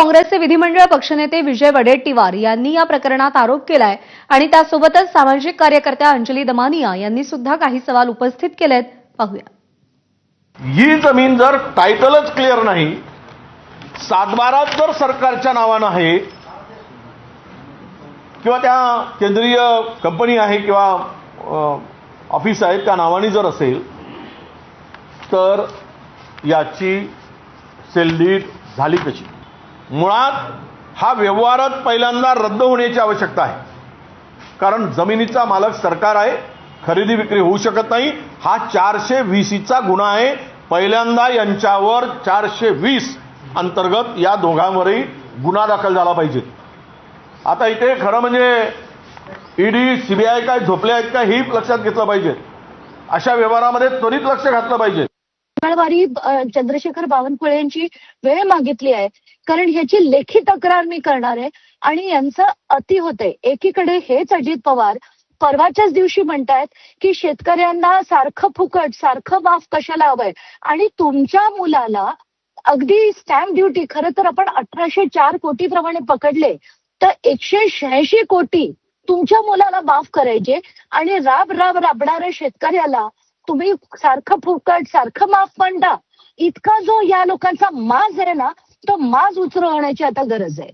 काँग्रेसचे विधिमंडळ पक्षनेते विजय वडेट्टीवार यांनी या प्रकरणात आरोप केलाय आणि त्यासोबतच सामाजिक कार्यकर्त्या अंजली दमानिया यांनी सुद्धा काही सवाल उपस्थित केलेत. पाहूया. ही जमीन जर टायटलच क्लिअर नाही सातबारात जर सरकारच्या नावानं आहे किंवा त्या केंद्रीय कंपनी आहे किंवा ऑफिस आहे त्या नावाने जर असेल तर याची सेलडीड झाली कशी? मुळात हा व्यवहारच पहिल्यांदा रद्द होण्याची आवश्यकता आहे. कारण जमिनीचा मालक सरकार आहे खरेदी विक्री होऊ शकत नाही हा चारशे वीसीचा गुन्हा आहे. पहिल्यांदा यांच्यावर चारशे वीस अंतर्गत या दोघांवरही गुन्हा दाखल झाला पाहिजे. आता इथे खरं म्हणजे ईडी सीबीआय काय झोपले आहेत का ही लक्षात घेतलं पाहिजे. अशा व्यवहारामध्ये त्वरित लक्ष घातलं पाहिजे. मंगळवारी चंद्रशेखर बावनकुळे यांची वेळ मागितली आहे. कारण ह्याची लेखी तक्रार मी करणार आहे. आणि यांचं अति होतंय एकीकडे हेच अजित पवार परवाच्याच दिवशी म्हणतायत की शेतकऱ्यांना सारखं फुकट सारखं माफ कशाला हवंय? आणि तुमच्या मुलाला अगदी स्टॅम्प ड्युटी खरं तर आपण अठराशे चार कोटी प्रमाणे पकडले तर एकशे शहाऐंशी कोटी तुमच्या मुलाला माफ करायचे आणि राब राब राबणाऱ्या शेतकऱ्याला तुम्ही सारखं फुकट सारखं माफ म्हणता इतका जो या लोकांचा माज आहे ना तो माज उचलवण्याची आता गरज आहे.